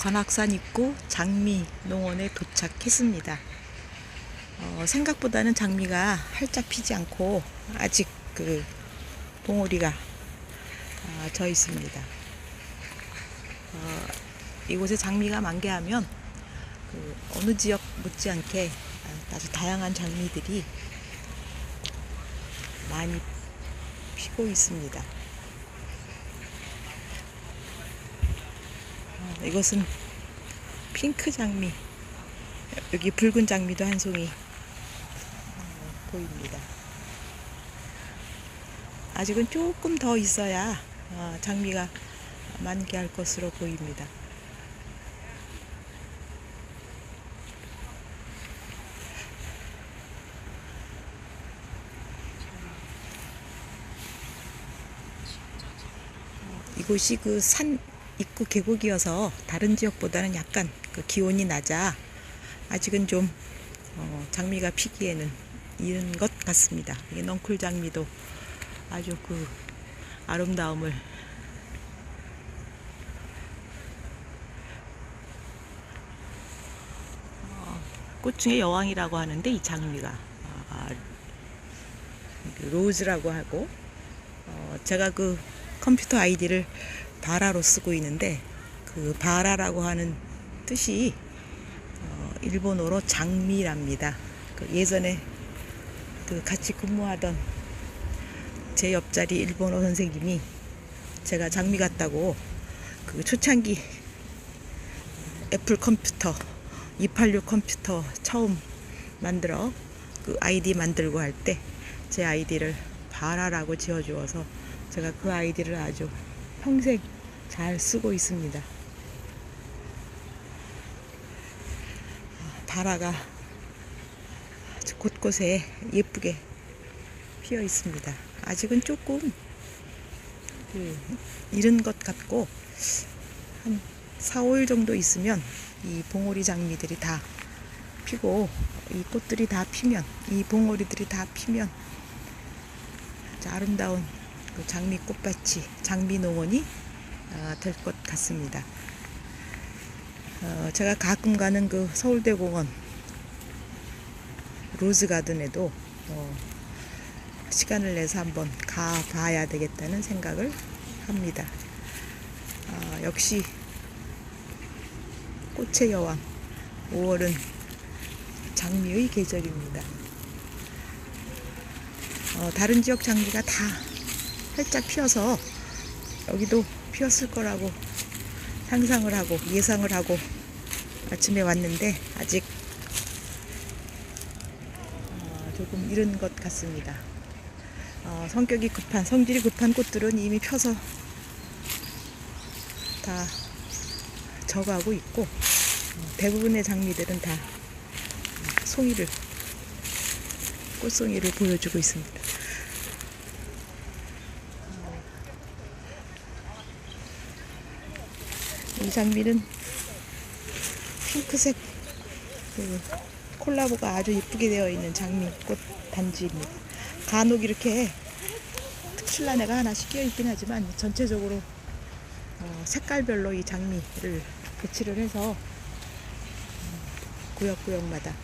관악산 입구 장미 농원에 도착했습니다. 어, 생각보다는 장미가 활짝 피지 않고 아직 그 봉오리가 아, 져 있습니다. 어, 이곳에 장미가 만개하면 그 어느 지역 못지않게 아주 다양한 장미들이 많이 피고 있습니다. 이것은 핑크 장미, 여기 붉은 장미도 한 송이 어, 보입니다. 아직은 조금 더 있어야 어, 장미가 만개할 것으로 보입니다. 이곳이 그 산 입구 계곡이어서 다른 지역보다는 약간 그 기온이 낮아 아직은 좀 어, 장미가 피기에는 이른 것 같습니다. 이게 넝쿨 장미도 아주 그 아름다움을 어, 꽃 중에 여왕이라고 하는데 이 장미가 아, 그 로즈라고 하고 어, 제가 그 컴퓨터 아이디를 바라로 쓰고 있는데 그 바라라고 하는 뜻이 어, 일본어로 장미랍니다. 그 예전에 그 같이 근무하던 제 옆자리 일본어 선생님이 제가 장미 같다고 그 초창기 애플 컴퓨터 286 컴퓨터 처음 만들어 그 아이디 만들고 할 때 제 아이디를 바라라고 지어주어서 제가 그 아이디를 아주 평생 잘 쓰고 있습니다. 바라가 곳곳에 예쁘게 피어 있습니다. 아직은 조금 그 이른 것 같고 한 4, 5일 정도 있으면 이 봉오리 장미들이 다 피고 이 꽃들이 다 피면 이 봉오리들이 다 피면 아름다운 그 장미 꽃밭이 장미 농원이 어, 될것 같습니다. 어, 제가 가끔 가는 그 서울대 공원 로즈 가든에도 어, 시간을 내서 한번 가봐야 되겠다는 생각을 합니다. 아, 역시 꽃의 여왕 5월은 장미의 계절입니다. 어, 다른 지역 장미가 다 활짝 피어서 여기도 피었을 거라고 상상을 하고 예상을 하고 아침에 왔는데 아직 어, 조금 이른 것 같습니다. 어, 성격이 급한 성질이 급한 꽃들은 이미 펴서 다 져가고 있고 어, 대부분의 장미들은 다 송이를 꽃송이를 보여주고 있습니다. 이 장미는 핑크색 그 콜라보가 아주 예쁘게 되어 있는 장미꽃 단지입니다. 간혹 이렇게 특출난 애가 하나씩 끼어 있긴 하지만 전체적으로 어, 색깔별로 이 장미를 배치를 해서 음, 구역구역마다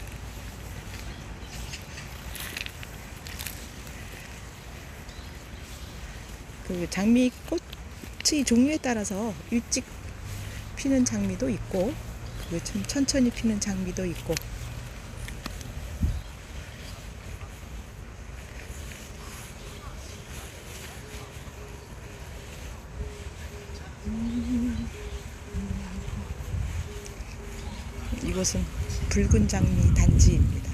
그 장미 꽃의 종류에 따라서 일찍 피는 장미도 있고 그좀 천천히 피는 장미도 있고 이곳은 붉은 장미 단지입니다.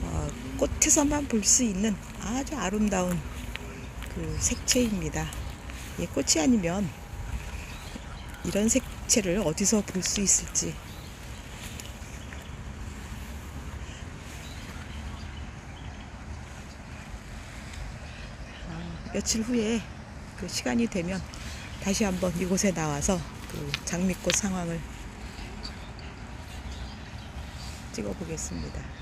어, 꽃에서만 볼 수 있는 아주 아름다운 그 색채입니다. 예, 꽃이 아니면 이런 색채를 어디서 볼 수 있을지 아, 며칠 후에 그 시간이 되면 다시 한번 이곳에 나와서 그 장미꽃 상황을 찍어 보겠습니다.